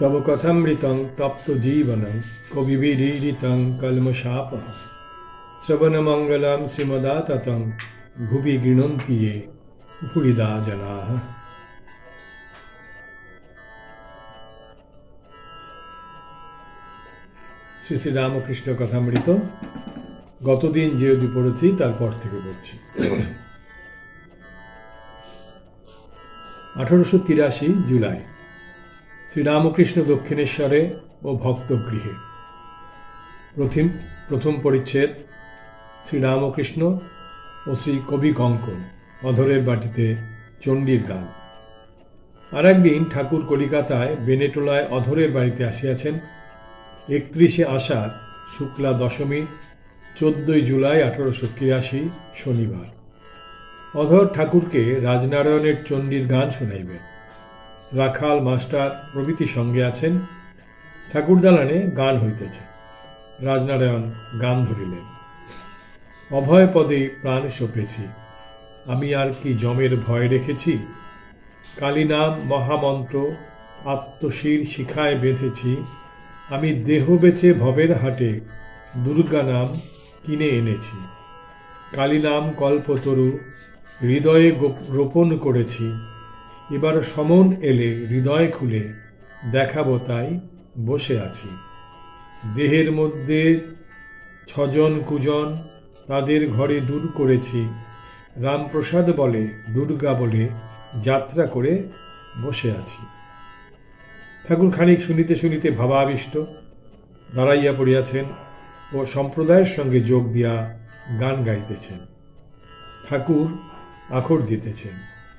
তব কথামৃতং তপ্ত জীবনং কবিবিরীরিতং কলমশাপ শ্রবণমঙ্গলম শ্রীমদাততং ভুবি গৃণন্তি ये ভুরিদা জনাः শ্রী শ্রী রামকৃষ্ণ কথামৃত। গতদিন যে অবধি পড়েছি, তারপর থেকে বলছি আঠারোশো তিরাশি জুলাই। শ্রীরামকৃষ্ণ দক্ষিণেশ্বরে ও ভক্তগৃহে। প্রথম প্রথম পরিচ্ছেদ, শ্রীরামকৃষ্ণ ও শ্রী কবি কঙ্কন, অধরের বাটিতে চণ্ডীর গান। আর একদিন ঠাকুর কলিকাতায় বেনেটোলায় অধরের বাড়িতে আসিয়াছেন। একত্রিশে আষাঢ়, শুক্লা দশমী চোদ্দই জুলাই আঠারোশো তিরাশি শনিবার। অধর ঠাকুরকে রাজনারায়ণের চণ্ডীর গান শোনাইবেন। রাখাল মাস্টার প্রভৃতি সঙ্গে আছেন। ঠাকুর দালানে গান হইতেছে। রাজনারায়ণ গান ধরিলেন। অভয় পদে প্রাণ সপেছি। আমি আর কি জমের ভয় রেখেছি? কালী নাম মহামন্ত্র আত্মশির শিখায় বেঁধেছি। আমি দেহ বেচে ভবের হাটে দুর্গা নাম কিনে এনেছি। কালী নাম কল্পতরু হৃদয়ে রোপণ করেছি। এবার সমন এলে হৃদয় খুলে দেখাবো তাই বসে আছি। দেহের মধ্যে ছজন কুজন তাদের ঘরে দূর করেছি। রামপ্রসাদ বলে, দুর্গা বলে যাত্রা করে বসে আছি। ঠাকুর খানিক শুনিতে শুনিতে ভাবাবিষ্ট, দাঁড়াইয়া পড়িয়াছেন। ও সম্প্রদায়ের সঙ্গে যোগ দিয়া গান গাইতেছেন। ঠাকুর আখর দিতেছেন।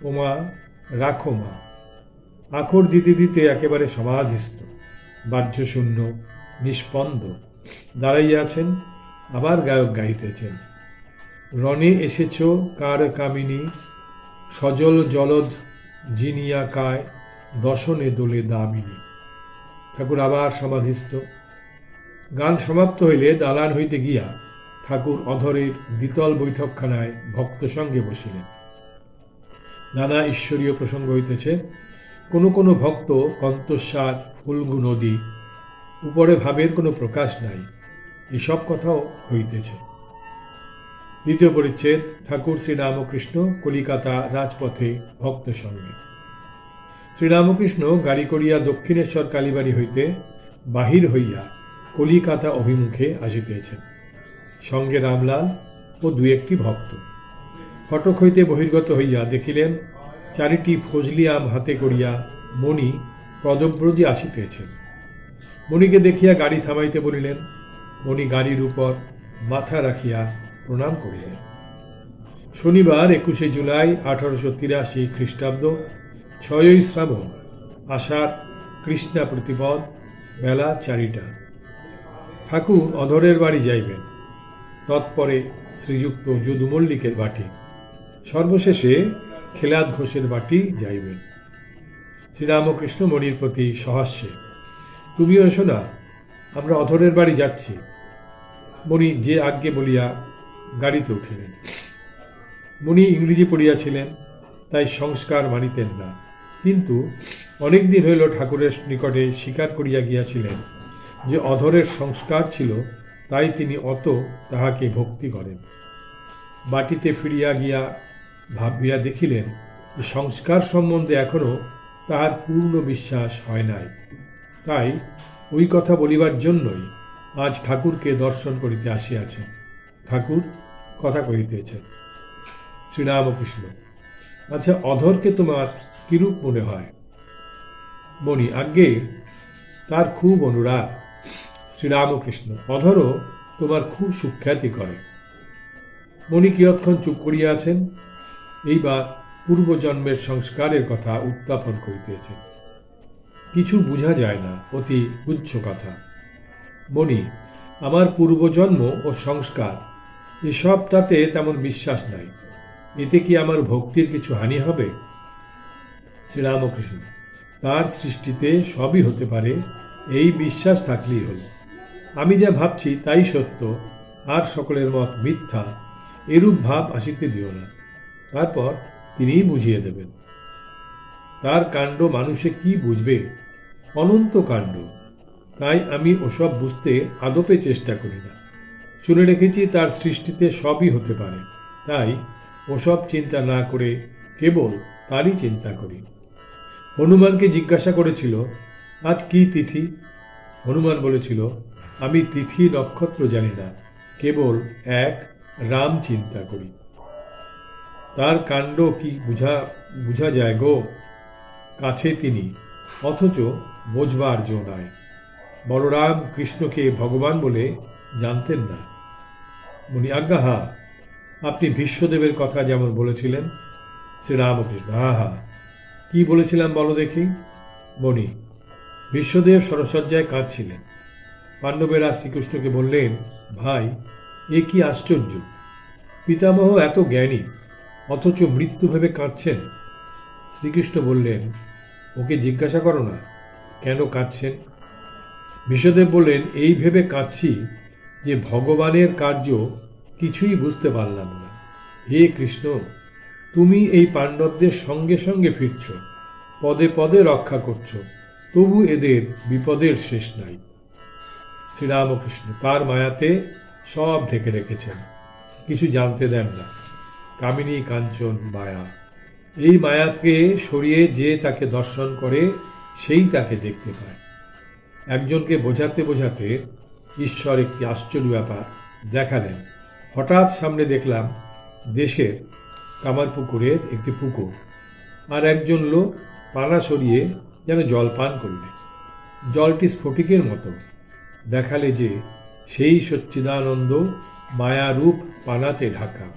ওমা, রাখো মা। আখর দিতে দিতে একেবারে সমাধিস্থ। বাহ্যশূন্য, নিষ্পন্দ। দাঁড়াইয়া আছেন, আবার গায়ক গাইতেছেন। রণে এসেছ কার কামিনী? সজল জলদ জিনিয়া কায় দশনে দোলে দামিনী। ঠাকুর আবার সমাধিস্থ। গান সমাপ্ত হইলে দালান হইতে গিয়া ঠাকুর অধরের দ্বিতল বৈঠকখানায় ভক্ত সঙ্গে বসিলেন। নানা ঈশ্বরীয় প্রসঙ্গ হইতেছে, কোনো কোনো ভক্ত কন্তস্বাদ ফুলগু নদী, উপরে ভাবের কোনো প্রকাশ নাই, এসব কথাও হইতেছে। দ্বিতীয় পরিচ্ছেদ, ঠাকুর শ্রীরামকৃষ্ণ কলিকাতা রাজপথে ভক্ত সঙ্গে। শ্রীরামকৃষ্ণ গাড়ি করিয়া দক্ষিণেশ্বর কালীবাড়ি হইতে বাহির হইয়া কলিকাতা অভিমুখে আসিতেছেন সঙ্গে রামলাল ও দু একটি ভক্ত। ফটক হইতে বহির্গত হইয়া দেখিলেন, চারিটি ফজলি আম হাতে করিয়া মণি পদব্রজে আসিতেছেন মণিকে দেখিয়া গাড়ি থামাইতে বলিলেন, মণি গাড়ির উপর মাথা রাখিয়া প্রণাম করিলেন। শনিবার একুশে জুলাই আঠারোশো তিরাশি খ্রিস্টাব্দ, ছয়ই শ্রাবণ, আষাঢ় কৃষ্ণা প্রতিপদ, বেলা চারিটা। ঠাকুর অধরের বাড়ি যাইবেন। তৎপরে শ্রীযুক্ত যদু মল্লিকের বাটি। সর্বশেষে খেলাদ ঘোষের বাটি যাইবেন। শ্রীরামকৃষ্ণ মণির প্রতি সহাস্যে, তুমিও এসো না, আমরা অধরের বাড়ি যাচ্ছি। মণি যে আজ্ঞে বলিয়া গাড়িতে উঠিলেন। মণি ইংরেজি পড়িয়াছিলেন, তাই সংস্কার মানিতেন না। কিন্তু অনেক দিন হইল ঠাকুরের নিকটে স্বীকার করিয়া গিয়াছিলেন। যে অধরের সংস্কার ছিল, তাই তিনি অত তাহাকে ভক্তি করেন। বাটিতে ফিরিয়া গিয়া ভাবিয়া দেখিলেন যে সংস্কার সম্বন্ধে এখনও তাহার পূর্ণ বিশ্বাস হয় নাই। তাই ওই কথা বলিবার জন্যই আজ ঠাকুরকে দর্শন করিতে আসিয়াছেন ঠাকুর কথা কহিতেছেন, শ্রীরামকৃষ্ণ আচ্ছা অধরকে তোমার কিরূপ মনে হয়? মণি, আজ্ঞে, তার খুব অনুরাগ। শ্রীরামকৃষ্ণ অধরও তোমার খুব সুখ্যাতি করে। মণি কিয়ৎক্ষণ চুপ করিয়া আছেন, এইবার পূর্বজন্মের সংস্কারের কথা উত্থাপন করিতেছেন। কিছু বুঝা যায় না, অতি গুচ্ছ কথা। মণি আমার পূর্বজন্ম ও সংস্কার এসব তাতে তেমন বিশ্বাস নাই। এতে কি আমার ভক্তির কিছু হানি হবে? শ্রীরামকৃষ্ণ, তার সৃষ্টিতে সবই হতে পারে, এই বিশ্বাস থাকলেই হলো। আমি যা ভাবছি তাই সত্য, আর সকলের মত মিথ্যা, এরূপ ভাব আসিতে দিও না। তারপর তিনিই বুঝিয়ে দেবেন। তার কাণ্ড মানুষে কি বুঝবে? অনন্ত কাণ্ড। তাই আমি ওসব বুঝতে আদপে চেষ্টা করি না। শুনে রেখেছি তার সৃষ্টিতে সবই হতে পারে। তাই ওসব চিন্তা না করে কেবল তারই চিন্তা করি। হনুমানকে জিজ্ঞাসা করেছিল, আজ কি তিথি? হনুমান বলেছিল আমি তিথি নক্ষত্র জানি না, কেবল এক রাম চিন্তা করি। তার কাণ্ড কি বুঝা বুঝা যায় গো? কাছে তিনি, অথচ বোঝবার জো নয় বলরাম কৃষ্ণকে ভগবান বলে জানতেন না। মুনি আজ্ঞা, হা, আপনি বিশ্বদেবের কথা যেমন বলেছিলেন, শ্রীরামকৃষ্ণ, হা হা। কি বলেছিলাম বলো দেখি? মণি বিশ্বদেব সরসজ্জায় কাঁদছিলেন। পাণ্ডবেরা শ্রীকৃষ্ণকে বললেন, ভাই, এ কি আশ্চর্য! পিতামহ এত জ্ঞানী, অথচ মৃত্যু ভেবে কাঁদছেন। শ্রীকৃষ্ণ বললেন, ওকে জিজ্ঞাসা করো না, কেন কাঁদছেন? বিশ্বদেব বললেন, এই ভেবে কাঁদছি যে ভগবানের কার্য কিছুই বুঝতে পারলাম না। হে কৃষ্ণ, তুমি এই পাণ্ডবদের সঙ্গে সঙ্গে ফিরছ, পদে পদে রক্ষা করছ, তবু এদের বিপদের শেষ নাই। শ্রীরামকৃষ্ণ তার মায়াতে সব ঢেকে রেখেছেন। কিছু জানতে দেন না। কামিনী কাঞ্চন মায়া। এই মায়াকে সরিয়ে যে তাকে দর্শন করে, সেই তাকে দেখতে পায়। একজনকে বোঝাতে বোঝাতে ঈশ্বর একটি আশ্চর্য ব্যাপার দেখালেন। হঠাৎ সামনে দেখলাম দেশের কামারপুকুরের একটি পুকুর আর একজন লোক পানা সরিয়ে যেন জল পান করলেন। জলটি স্ফটিকের মতো। দেখালে যে সেই সচ্চিদানন্দ মায়ারূপ পানাতে ঢাকা।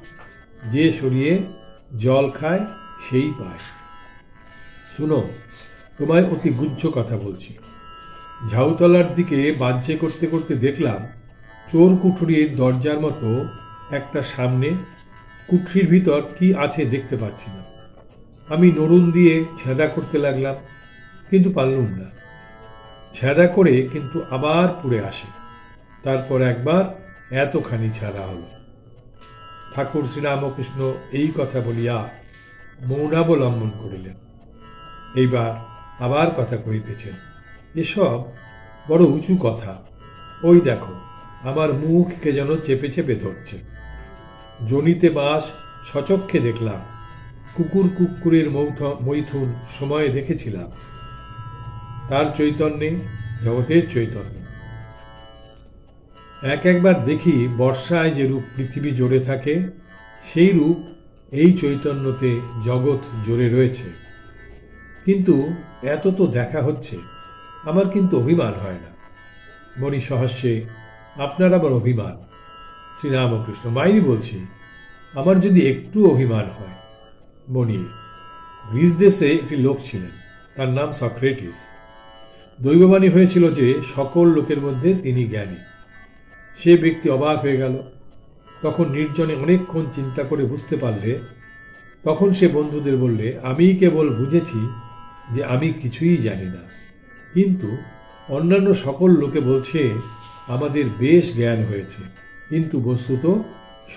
যে সরিয়ে জল খায়, সেই পায়। শুনো, তোমায় অতি গুজ্জ কথা বলছি। ঝাউতলার দিকে বাহ্যে করতে করতে দেখলাম, চোর কুঠুরির দরজার মতো একটা সামনে কুঠরির ভিতর কি আছে দেখতে পাচ্ছি না। আমি নরুন দিয়ে ছেঁদা করতে লাগলাম, কিন্তু পারলুম না। ছেঁদা করে কিন্তু আবার পুড়ে আসে। তারপর একবার এতখানি ছাড়া হলো। ঠাকুর শ্রীরামকৃষ্ণ এই কথা বলিয়া মৌনাবলম্বন করিলেন। এইবার আবার কথা কহিতেছেন, এসব বড় উঁচু কথা। ওই দেখো, আমার মুখকে যেন চেপে চেপে ধরছে। জনিতে বাস সচক্ষে দেখলাম, কুকুর কুকুরের মৌথ- মৈথুন সময়ে দেখেছিলাম। তার চৈতন্যে, জগতের চৈতন্য। এক একবার দেখি বর্ষায় যে রূপ পৃথিবী জোরে থাকে, সেই রূপ এই চৈতন্যতে জগৎ জোরে রয়েছে। কিন্তু এত তো দেখা হচ্ছে, আমার কিন্তু অভিমান হয় না। মণি সহাস্যে আপনার আবার অভিমান? শ্রীরামকৃষ্ণ মাইনি বলছি, আমার যদি একটু অভিমান হয়। মণি গ্রিস দেশে একটি লোক ছিলেন, তার নাম সক্রেটিস। দৈববাণী হয়েছিল যে সকল লোকের মধ্যে তিনি জ্ঞানী। সে ব্যক্তি অবাক হয়ে গেল। তখন নির্জনে অনেকক্ষণ চিন্তা করে বুঝতে পারলে, তখন সে বন্ধুদের বললে, আমি কেবল বুঝেছি যে আমি কিছুই জানি না। কিন্তু অন্যান্য সকল লোকে বলছে, আমাদের বেশ জ্ঞান হয়েছে। কিন্তু বস্তুত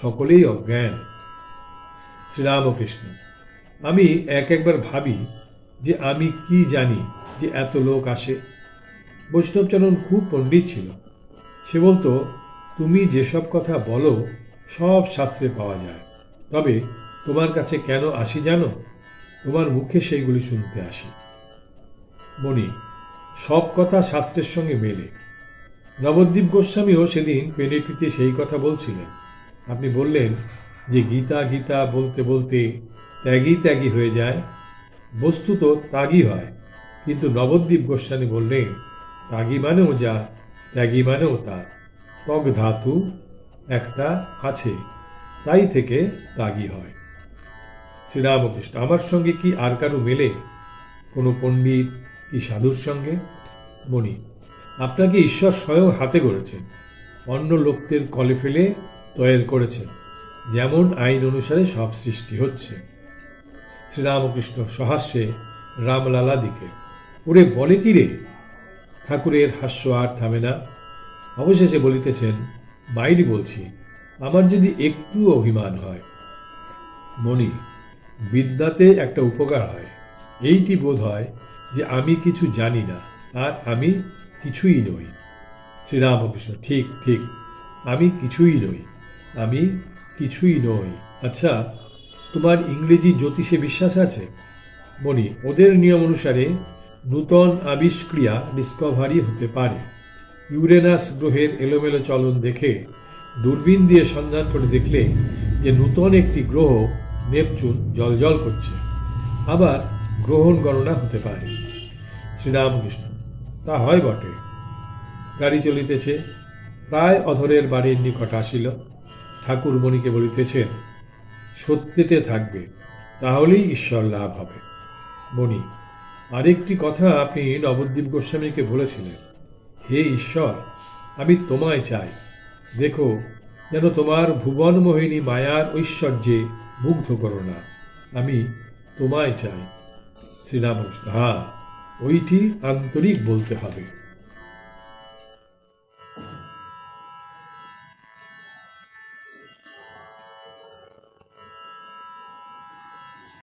সকলেই অজ্ঞান। শ্রীরামকৃষ্ণ, আমি এক একবার ভাবি যে আমি কি জানি যে এত লোক আসে। বৈষ্ণবচরণ খুব পণ্ডিত ছিল। সে বলতো, তুমি যেসব কথা বলো, সব শাস্ত্রে পাওয়া যায়। তবে তোমার কাছে কেন আসি জানো? তোমার মুখে সেইগুলি শুনতে আসি। মণি, সব কথা শাস্ত্রের সঙ্গে মেলে। নবদ্বীপ গোস্বামীও সেদিন পেনেটিতে সেই কথা বলছিলেন। আপনি বললেন যে গীতা গীতা বলতে বলতে ত্যাগী ত্যাগী হয়ে যায়। বস্তুত ত্যাগী হয়। কিন্তু নবদ্বীপ গোস্বামী বললেন ত্যাগী মানেও যা ত্যাগী মানেও তা। ত্বক ধাতু একটা আছে, তাই থেকে ত্যাগী হয়। শ্রীরামকৃষ্ণ, আমার সঙ্গে কি আর কারও মেলে? কোনো পণ্ডিত কি সাধুর সঙ্গে? মণি, আপনাকে ঈশ্বর স্বয়ং হাতে গড়েছেন অন্য লোকদের কলে ফেলে তৈরি করেছেন। যেমন আইন অনুসারে সব সৃষ্টি হচ্ছে। শ্রীরামকৃষ্ণ সহাস্যে রামলালা দিকে ওরে বলে কি রে? ঠাকুরের হাস্য আর থামে না। অবশেষে বলিতেছেন, মাইরি বলছি, আমার যদি একটু অভিমান হয়, মণি, বিদ্যাতে একটা উপকার হয়। এইটি বোধ হয় যে আমি কিছু জানি না, আর আমি কিছুই নই। শ্রীরামকৃষ্ণ, ঠিক ঠিক, আমি কিছুই নই, আমি কিছুই নই। আচ্ছা তোমার ইংরেজি জ্যোতিষে বিশ্বাস আছে? মণি, ওদের নিয়ম অনুসারে নূতন আবিষ্ক্রিয়া ডিসকভারি হতে পারে। ইউরেনাস গ্রহের এলোমেলো চলন দেখে দূরবীন দিয়ে সন্ধান করে দেখলে যে নূতন একটি গ্রহ নেপচুন জলজল করছে। আবার গ্রহণ গণনা হতে পারে। শ্রীরামকৃষ্ণ, তা হয় বটে। গাড়ি চলিতেছে, প্রায় অধরের বাড়ির নিকট আসিল। ঠাকুরমণিকে বলিতেছেন, সত্যিতে থাকবে, তাহলেই ঈশ্বর লাভ হবে। মণি আরেকটি কথা আপনি নবদ্বীপ গোস্বামীকে বলেছিলেন। হে ঈশ্বর, আমি তোমায় চাই। দেখো, যেন তোমার ভুবন মোহিনী মায়ার ঐশ্বর্যে মুগ্ধ করো না। আমি তোমায় চাই। শ্রীরামকৃষ্ণ হ্যাঁ ওইটি আন্তরিক বলতে হবে।